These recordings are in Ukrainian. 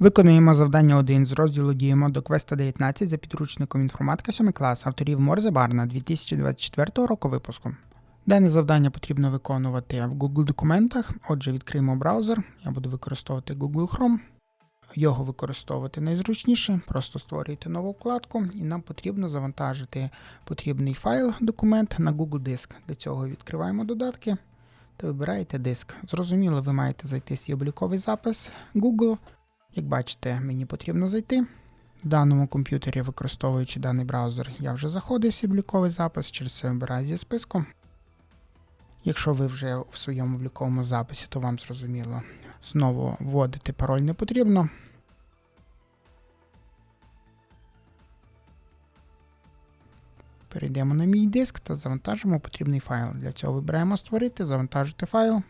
Виконуємо завдання 1 з розділу Діємо до квеста 19 за підручником інформатика 7 клас авторів Морзе Барна 2024 року випуску. Дане завдання потрібно виконувати в Google документах. Отже, відкриємо браузер. Я буду використовувати Google Chrome. Його використовувати найзручніше. Просто створюєте нову вкладку, і нам потрібно завантажити потрібний файл, документ на Google Диск. Для цього відкриваємо додатки та вибираєте диск. Зрозуміло, ви маєте зайти свій обліковий запис Google. Як бачите, мені потрібно зайти. В даному комп'ютері, використовуючи даний браузер, я вже заходив свій обліковий запис, через це вибираю зі списку. Якщо ви вже в своєму обліковому записі, то вам зрозуміло. Знову вводити пароль не потрібно. Перейдемо на мій диск та завантажимо потрібний файл. Для цього вибираємо Створити, завантажити файл.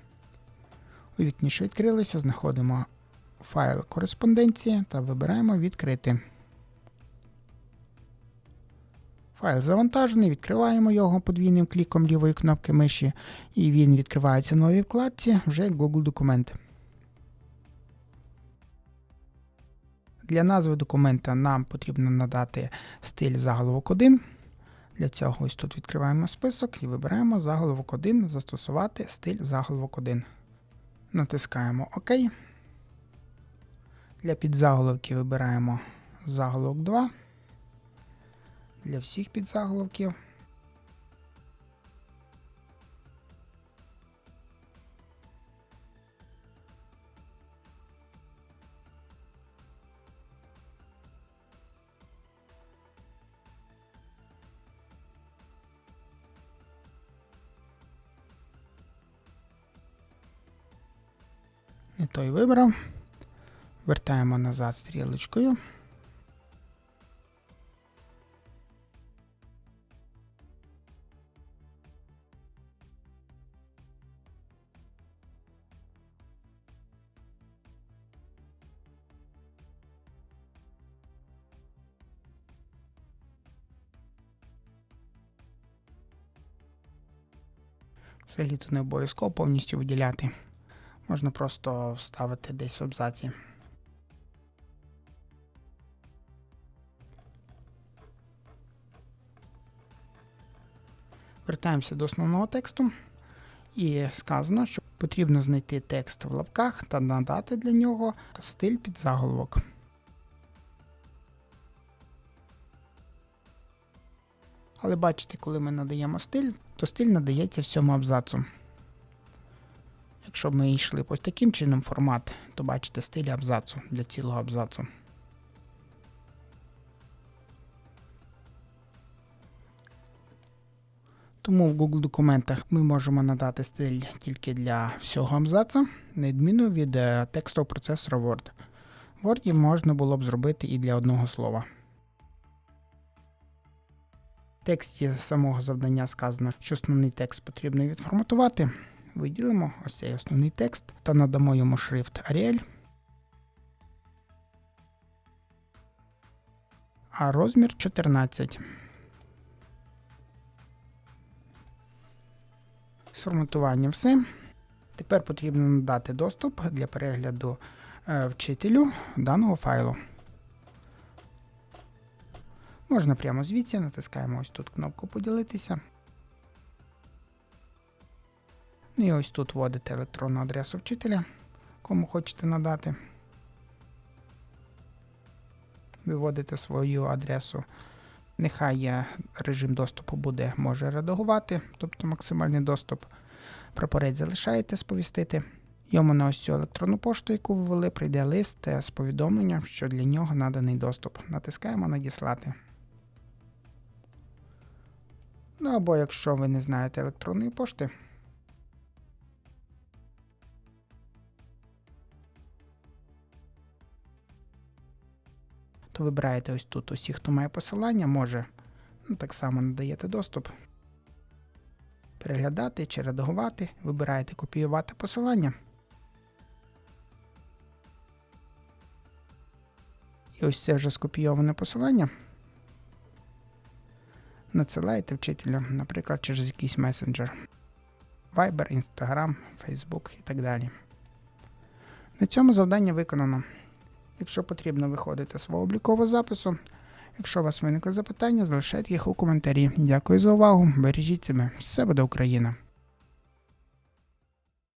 У вікні, що відкрилося, знаходимо файл кореспонденції та вибираємо Відкрити. Файл завантажений, відкриваємо його подвійним кліком лівої кнопки миші, і він відкривається в новій вкладці вже Google документ. Для назви документа нам потрібно надати стиль заголовок 1. Для цього ось тут відкриваємо список і вибираємо заголовок 1, застосувати стиль заголовок 1. Натискаємо ОК. Для підзаголовків вибираємо заголовок 2. Для всіх підзаголовків. Не той вибрав. Вертаємо назад стрілочкою. Взагалі тут не обов'язково повністю виділяти. Можна просто вставити десь в абзаці. Вертаємося до основного тексту. І сказано, що потрібно знайти текст в лапках та надати для нього стиль під заголовок. Але бачите, коли ми надаємо стиль, то стиль надається всьому абзацу. Якщо ми йшли ось таким чином формат, то бачите стиль абзацу для цілого абзацу. Тому в Google документах ми можемо надати стиль тільки для всього абзаца, на відміну від е, текстового процесора Word. В Word можна було б зробити і для одного слова. В тексті самого завдання сказано, що основний текст потрібно відформатувати. Виділимо ось цей основний текст та надамо йому шрифт Arial. А розмір 14. З форматуванням все. Тепер потрібно надати доступ для перегляду е, вчителю даного файлу. Можна прямо звідси, натискаємо ось тут кнопку поділитися. Ну і ось тут вводите електронну адресу вчителя, кому хочете надати. Виводите свою адресу. Нехай режим доступу буде, може редагувати, тобто максимальний доступ. Прапорець залишаєте сповістити. Йому на ось цю електронну пошту, яку ввели, прийде лист з повідомленням, що для нього наданий доступ. Натискаємо Надіслати. Ну або якщо ви не знаєте електронної пошти, то вибираєте ось тут усі, хто має посилання, може ну, так само надаєте доступ. Переглядати чи редагувати, вибираєте копіювати посилання. І ось це вже скопійоване посилання. Надсилаєте вчителю, наприклад, через якийсь месенджер. Viber, Instagram, Facebook і так далі. На цьому завдання виконано. Якщо потрібно, виходите з свого облікового запису. Якщо у вас виникли запитання, залишайте їх у коментарі. Дякую за увагу. Бережіть себе. Все буде Україна!